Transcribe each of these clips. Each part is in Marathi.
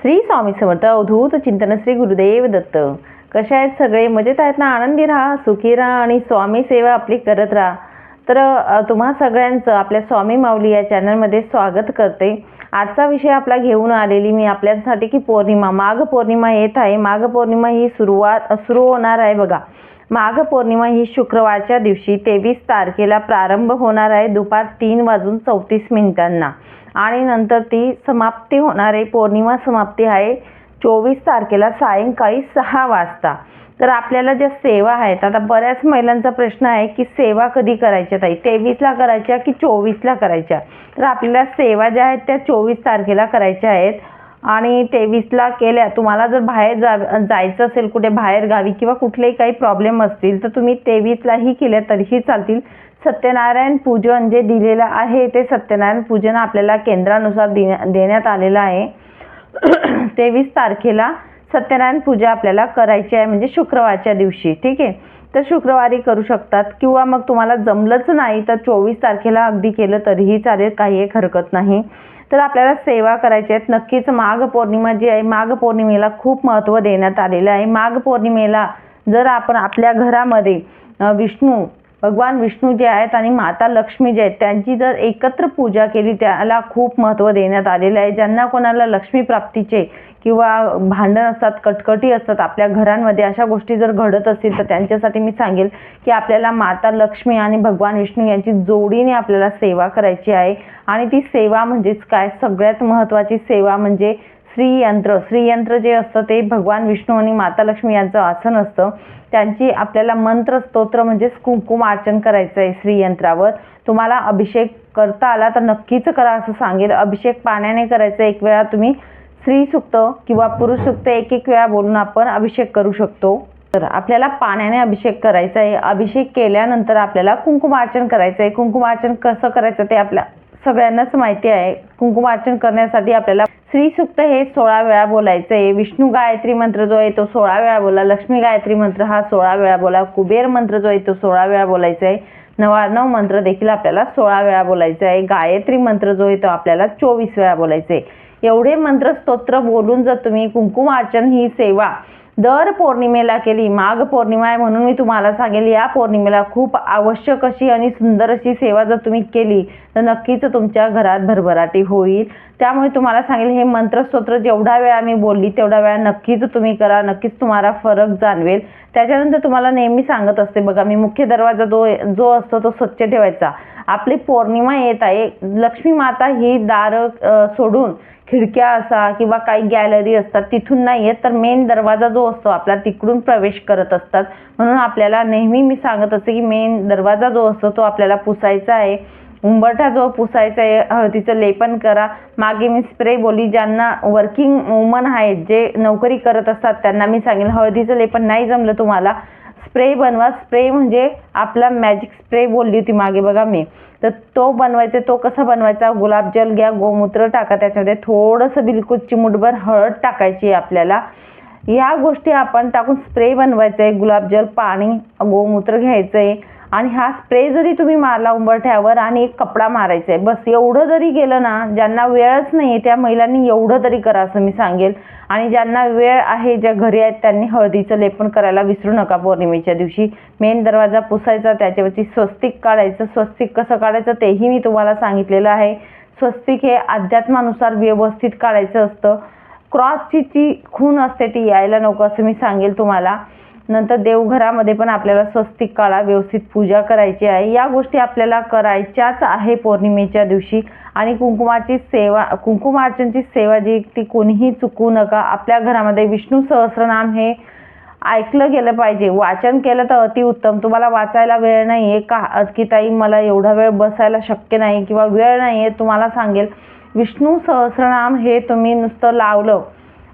श्री स्वामी समर्थ अवधूत चिंतन श्री गुरुदेव दत्त. कशा आहेत सगळे? मजेत आहेत ना? आनंदी राहा सुखी राहा आणि स्वामी सेवा आपली करत राहा. तर तुम्हा सगळ्यांचं आपल्या स्वामी माऊली या चॅनलमध्ये स्वागत करते. आजचा विषय आपला घेऊन आलेली मी आपल्यासाठी की पौर्णिमा. माघ पौर्णिमा येत आहे. माघ पौर्णिमा ही सुरुवात सुरू होणार आहे बघा. माघ पौर्णिमा ही शुक्रवारच्या दिवशी तेवीस तारखेला प्रारंभ होणार आहे. दुपार तीन वाजून चौतीस मिनिटांना. आणि नंतर ती समाप्ती होणार आहे पौर्णिमा समाप्ती आहे. चोवीस तारखेला सायंकाळी सहा वाजता. तर आपल्याला ज्या सेवा आहेत आता बऱ्याच महिलांचा प्रश्न आहे की सेवा कधी करायच्या ताई? तेवीसला करायच्या की चोवीसला करायच्या? तर आपल्याला सेवा ज्या आहेत त्या चोवीस तारखेला करायच्या आहेत. आणि तेवीसला केल्या तुम्हाला जर बाहेर जा जायचं असेल कुठे बाहेर गावी किंवा कुठलेही काही प्रॉब्लेम असतील तर तुम्ही तेवीसलाही केल्या तरीही चालतील. सत्यनारायण पूजन जे दिलेलं आहे ते सत्यनारायण पूजन आपल्याला केंद्रानुसार देण्या देण्यात आलेलं आहे. तेवीस तारखेला सत्यनारायण पूजा आपल्याला करायची आहे म्हणजे शुक्रवारच्या दिवशी ठीक आहे? तर शुक्रवारी करू शकतात किंवा मग तुम्हाला जमलंच नाही तर चोवीस तारखेला अगदी केलं तरीही चालेल काही एक हरकत नाही. तर आपल्याला सेवा करायची आहेत. नक्कीच माघ पौर्णिमा जी आहे माघ पौर्णिमेला खूप महत्त्व देण्यात आलेलं आहे. माघ पौर्णिमेला जर आपण आपल्या घरामध्ये विष्णू भगवान विष्णू जे आहेत आणि माता लक्ष्मी जे आहेत त्यांची जर एकत्र पूजा केली त्याला खूप महत्त्व देण्यात आलेलं आहे. ज्यांना कोणाला लक्ष्मी प्राप्तीचे किंवा भांडण असतात कटकटी असतात आपल्या घरांमध्ये अशा गोष्टी जर घडत असतील तर त्यांच्यासाठी मी सांगेल की आपल्याला माता लक्ष्मी आणि भगवान विष्णू यांची जोडीने आपल्याला सेवा करायची आहे. आणि ती सेवा म्हणजेच काय? सगळ्यात महत्त्वाची सेवा म्हणजे श्रीयंत्र. श्रीयंत्र जे असतं ते भगवान विष्णू आणि माता लक्ष्मी यांचं आसन असतं. त्यांची आपल्याला मंत्र स्तोत्र म्हणजेच कुंकुम अर्चन करायचं आहे श्रीयंत्रावर. तुम्हाला अभिषेक करता आला तर नक्कीच करा असं सांगेल. अभिषेक पाण्याने करायचं एक वेळा तुम्ही स्त्री सुक्त किंवा पुरुष सुक्त एक एक वेळा बोलून आपण अभिषेक करू शकतो. तर आपल्याला पाण्याने अभिषेक करायचा आहे अभिषेक केल्यानंतर आपल्याला कुंकुमार्चन करायचं आहे कुंकुमार्चन कसं करायचं ते आपल्या सगळ्यांनाच माहिती आहे. कुंकुमार्चन करण्यासाठी आपल्याला श्री सुक्त हे सोळा वेळा बोलायचं. आहे विष्णू गायत्री मंत्र जो आहे तो सोळा वेळा बोला. लक्ष्मी गायत्री मंत्र हा सोळा वेळा बोला. कुबेर मंत्र जो आहे तो सोळा वेळा बोलायचा. आहे नवानव मंत्र देखील आपल्याला सोळा वेळा बोलायचा आहे. गायत्री मंत्र जो आहे तो आपल्याला चोवीस वेळा बोलायचा आहे. एवढे मंत्र स्तोत्र बोलून जर तुम्ही कुंकुमार्चन ही सेवा दर पौर्णिमेला केली माघ पौर्णिमा आहे म्हणून मी तुम्हाला सांगेल या पौर्णिमेला खूप आवश्यक अशी आणि सुंदर अशी सेवा जर तुम्ही केली तर नक्कीच तुमच्या घरात भरभराटी होईल. त्यामुळे तुम्हाला सांगेल हे मंत्रस्तोत्र जेवढा वेळा मी बोलली तेवढा वेळा नक्कीच तुम्ही करा नक्कीच तुम्हाला फरक जाणवेल. त्याच्यानंतर तुम्हाला नेहमी सांगत असते बघा मी मुख्य दरवाजा जो जो असतो तो स्वच्छ ठेवायचा. आपली पौर्णिमा येत आहे लक्ष्मी माता ही दार सोडून खिडक्या असा किंवा काही गॅलरी असतात तिथून नाही येत तर मेन दरवाजा जो असतो आपला तिकडून प्रवेश करत असतात. म्हणून आपल्याला नेहमी मी सांगत असते की मेन दरवाजा जो असतो तो आपल्याला पुसायचा आहे. उंबरठा जो पुसायचा आहे हळदीचं लेपन करा. मागे मी स्प्रे बोली ज्यांना वर्किंग वुमन आहेत जे नोकरी करत असतात त्यांना मी सांगेन हळदीचं लेपन नाही जमलं तुम्हाला. स्प्रे बनवा. स्प्रे म्हणजे आपला मॅजिक स्प्रे बोलली होती मागे बघा मी. तर तो बनवायचा तो कसा बनवायचा? गुलाबजल घ्या गोमूत्र टाका त्याच्यामध्ये थोडंसं बिलकुल चिमुटभर हळद टाकायची आहे आपल्याला. ह्या गोष्टी आपण टाकून स्प्रे बनवायचं आहे गुलाबजल पाणी गोमूत्र घ्यायचं आहे आणि हा स्प्रे जरी तुम्ही मारला उंबरठ्यावर आणि एक कपडा मारायचा आहे बस एवढं जरी गेलं ना ज्यांना वेळच नाही आहे त्या महिलांनी एवढं तरी करा असं मी सांगेल. आणि ज्यांना वेळ आहे ज्या घरी आहेत त्यांनी हळदीचं लेपन करायला विसरू नका पौर्णिमेच्या दिवशी. मेन दरवाजा पुसायचा त्याच्यावरती स्वस्तिक काढायचं. स्वस्तिक कसं काढायचं तेही मी तुम्हाला सांगितलेलं आहे. स्वस्तिक हे अध्यात्मानुसार व्यवस्थित काढायचं असतं. क्रॉसची जी खून असते ती यायला नको असं मी सांगेल तुम्हाला. नंतर देवघरामध्ये पण आपल्याला स्वस्तिक काळा व्यवस्थित पूजा करायची आहे. या गोष्टी आपल्याला करायच्याच आहे पौर्णिमेच्या दिवशी. आणि कुंकुमाची सेवा कुंकुमार्चनची सेवा जी ती कोणीही चुकू नका. आपल्या घरामध्ये विष्णू सहस्रनाम हे ऐकलं गेलं पाहिजे. वाचन केलं तर अतिउत्तम तुम्हाला वाचायला वेळ नाही आहे का? की ताई मला एवढा वेळ बसायला शक्य नाही किंवा वेळ नाही आहे तुम्हाला सांगेल विष्णू सहस्रनाम हे तुम्ही नुसतं लावलं.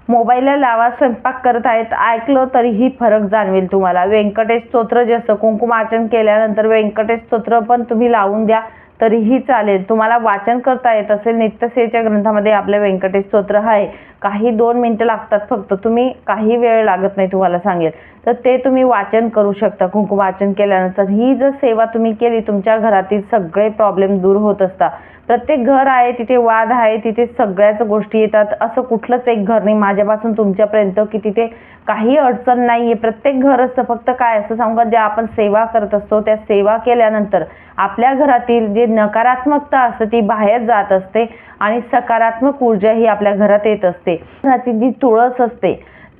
मोबाईलला लावा स्वयंपाक करत आहेत. ऐकलं तरीही फरक जाणवेल तुम्हाला. व्यंकटेश स्तोत्र जसं कुंकुम वाचन केल्यानंतर व्यंकटेश स्तोत्र पण तुम्ही लावून द्या तरीही चालेल. तुम्हाला वाचन करता येत असेल नित्यसेच्या ग्रंथामध्ये आपलं व्यंकटेश स्तोत्र आहे. काही दोन मिनटं लागतात फक्त. तुम्ही काही वेळ लागत नाही तुम्हाला सांगेल. तर ते तुम्ही वाचन करू शकता. कुंकू वाचन केल्यानंतर ही जर सेवा तुम्ही केली तुमच्या घरातील सगळे प्रॉब्लेम दूर होत असतात. प्रत्येक घर आहे तिथे वाद आहे तिथे सगळ्याच गोष्टी येतात. असं कुठलंच एक घर नाही. माझ्यापासून तुमच्यापर्यंत की तिथे काही अडचण नाही आहे प्रत्येक घर असतं फक्त काय असतं सांगू ज्या आपण सेवा करत असतो त्या सेवा केल्यानंतर आपल्या घरातील जे नकारात्मकता असते ती बाहेर जात असते आणि सकारात्मक ऊर्जा ही आपल्या घरात येत असते. घरातील जी तुळस असते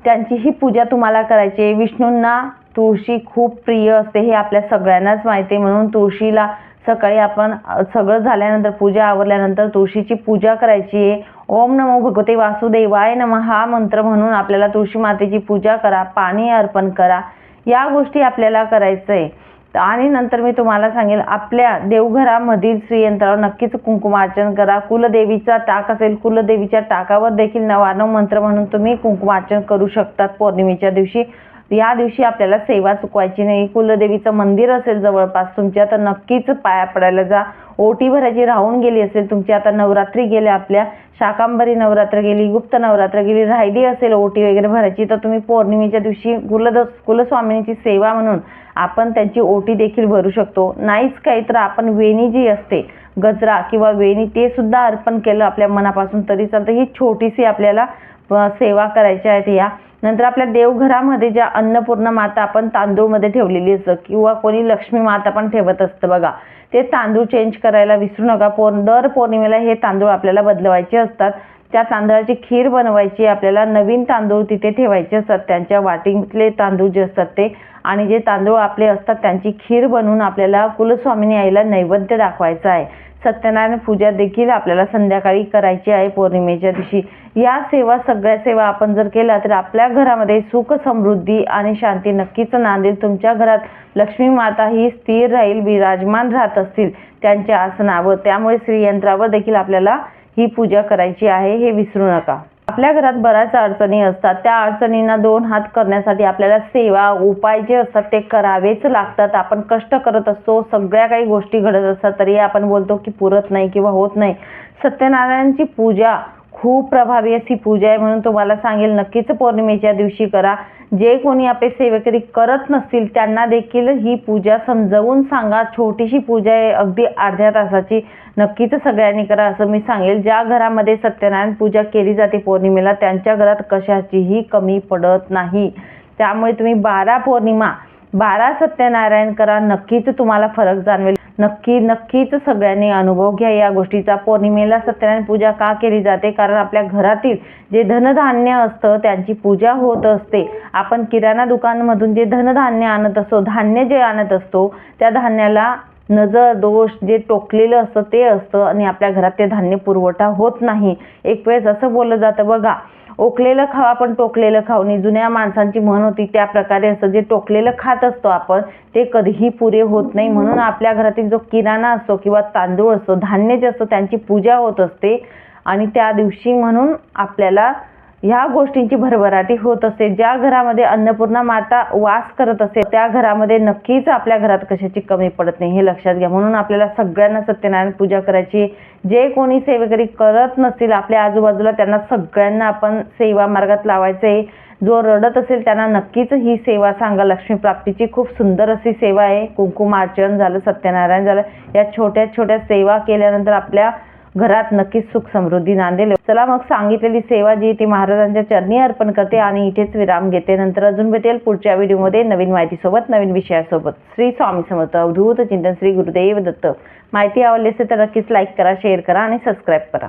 त्यांची ही पूजा तुम्हाला करायची आहे. विष्णूंना तुळशी खूप प्रिय असते हे आपल्या सगळ्यांनाच माहिती आहे. म्हणून तुळशीला सकाळी आपण सगळं झाल्यानंतर पूजा आवरल्यानंतर तुळशीची पूजा करायची आहे. ओम नमो भगवते वासुदेवाय नम हा मंत्र म्हणून आपल्याला तुळशी मातेची पूजा करा पाणी अर्पण करा. या गोष्टी आपल्याला करायचं आहे. आणि नंतर मी तुम्हाला सांगेल आपल्या देवघरामधील श्रीयंत्रावर नक्कीच कुंकुमार्चन करा. कुलदेवीचा टाक असेल कुलदेवीच्या टाकावर देखील नवानव मंत्र म्हणून तुम्ही कुंकुमार्चन करू शकतात पौर्णिमेच्या दिवशी. या दिवशी आपल्याला सेवा चुकवायची नाही. कुलदेवीचं मंदिर असेल जवळपास तुमच्या तर नक्कीच पाया पडायला जा. ओटी भरायची राहून गेली असेल तुमची आता नवरात्री गेल्या आपल्या. शाकांबरी नवरात्र गेली गुप्त नवरात्र गेली राहिली असेल ओटी वगैरे भरायची तर तुम्ही पौर्णिमेच्या दिवशी कुलद कुलस्वामिनीची सेवा म्हणून आपण त्यांची ओटी देखील भरू शकतो. नाहीच काही तर आपण वेणी जी असते गजरा किंवा वेणी ते सुद्धा अर्पण केलं आपल्या मनापासून तरी चालतं. ही छोटीशी आपल्याला सेवा करायच्या आहेत या नंतर आपल्या देवघरामध्ये ज्या अन्नपूर्ण माता आपण तांदूळमध्ये ठेवलेली असतं किंवा कोणी लक्ष्मी माता पण ठेवत असतं बघा ते तांदूळ चेंज करायला विसरू नका. पोर दर पौर्णिमेला हे तांदूळ आपल्याला बदलवायचे असतात. त्या तांदळाची खीर बनवायची आपल्याला नवीन तांदूळ तिथे ठेवायचे असतात. त्यांच्या वाटीतले तांदूळ जे असतात ते आणि जे तांदूळ आपले असतात त्यांची खीर बनवून आपल्याला कुलस्वामिनी आईला नैवेद्य दाखवायचा आहे. सत्यनारायण पूजा देखील आपल्याला संध्याकाळी करायची आहे पौर्णिमेच्या दिवशी. या सेवा सगळ्या सेवा आपण जर केल्या तर आपल्या घरामध्ये सुख समृद्धी आणि शांती नक्कीच नांदेल. तुमच्या घरात लक्ष्मी माता ही स्थिर राहील विराजमान राहत असतील त्यांच्या आसनावर. त्यामुळे श्रीयंत्रावर देखील आपल्याला ही पूजा करायची आहे हे विसरू नका. आपल्या घरात बऱ्याच अडचणी असतात. त्या अडचणींना दोन हात करण्यासाठी आपल्याला सेवा उपाय जे असतात ते करावेच लागतात. आपण कष्ट करत असतो सगळ्या काही गोष्टी घडत असतात तरी आपण बोलतो की पुरत नाही किंवा होत नाही. सत्यनारायणची पूजा खूप प्रभावी अशी पूजा आहे म्हणून तुम्हाला सांगेल नक्कीच पौर्णिमेच्या दिवशी करा. जे कोणी आपले सेवेकरी करत नसतील त्यांना देखील ही पूजा समजावून सांगा. छोटीशी पूजा आहे अगदी अर्ध्या तासाची. नक्कीच सगळ्यांनी करा असं मी सांगेल. ज्या घरामध्ये सत्यनारायण पूजा केली जाते पौर्णिमेला त्यांच्या घरात कशाचीही कमी पडत नाही. त्यामुळे तुम्ही बारा पौर्णिमा बारा सत्यनारायण करा. नक्कीच तुम्हाला फरक जाणवेल. नक्की नक्कीच सगळ्यांनी अनुभव घ्या. या गोष्टीचा पौर्णिमेला सत्यनारायण पूजा का केली जाते? कारण आपल्या घरातील जे धनधान्य असतं त्यांची पूजा होत असते. आपण किराणा दुकानमधून जे धनधान्य आणत असतो धान्य जे आणत असतो त्या धान्याला नजर दोष जे टोकलेलं असतं ते असतं आणि आपल्या घरात ते धान्य पुरवठा होत नाही. एक वेळेस असं बोललं जातं बघा ओकलेलं खावा पण टोकलेलं खाऊ. नये जुन्या माणसांची म्हण होती त्या प्रकारे असं जे टोकलेलं खात असतो आपण ते कधीही पुरे होत नाही. म्हणून आपल्या घरातील जो किराणा असतो किंवा तांदूळ असतो धान्य जे असतं त्यांची पूजा होत असते. आणि त्या दिवशी म्हणून आपल्याला ह्या गोष्टींची भरभराटी होत असते. ज्या घरामध्ये अन्नपूर्णा माता वास करत असते त्या घरामध्ये नक्कीच आपल्या घरात कशाची कमी पडत नाही हे लक्षात घ्या. म्हणून आपल्याला सगळ्यांना सत्यनारायण पूजा करायची. जे कोणी सेवेकरी करत नसतील आपल्या आजूबाजूला त्यांना सगळ्यांना आपण सेवा मार्गात लावायचं. आहे जो रडत असेल त्यांना नक्कीच ही सेवा सांगा. लक्ष्मी प्राप्तीची खूप सुंदर अशी सेवा आहे. कुंकुमार्चन झालं सत्यनारायण झालं. या छोट्या छोट्या सेवा केल्यानंतर आपल्या घरात नक्कीच सुख समृद्धी नांदेल. चला मग सांगितलेली सेवा जी ती महाराजांच्या चरणी अर्पण करते आणि इथेच विराम घेते. नंतर अजून भेटेल पुढच्या व्हिडिओमध्ये नवीन माहितीसोबत नवीन विषयासोबत. श्री स्वामी समर्थ. अवधूत चिंतन श्री गुरुदेव दत्त. माहिती आवडली असेल तर नक्कीच लाईक करा शेअर करा आणि सबस्क्राईब करा.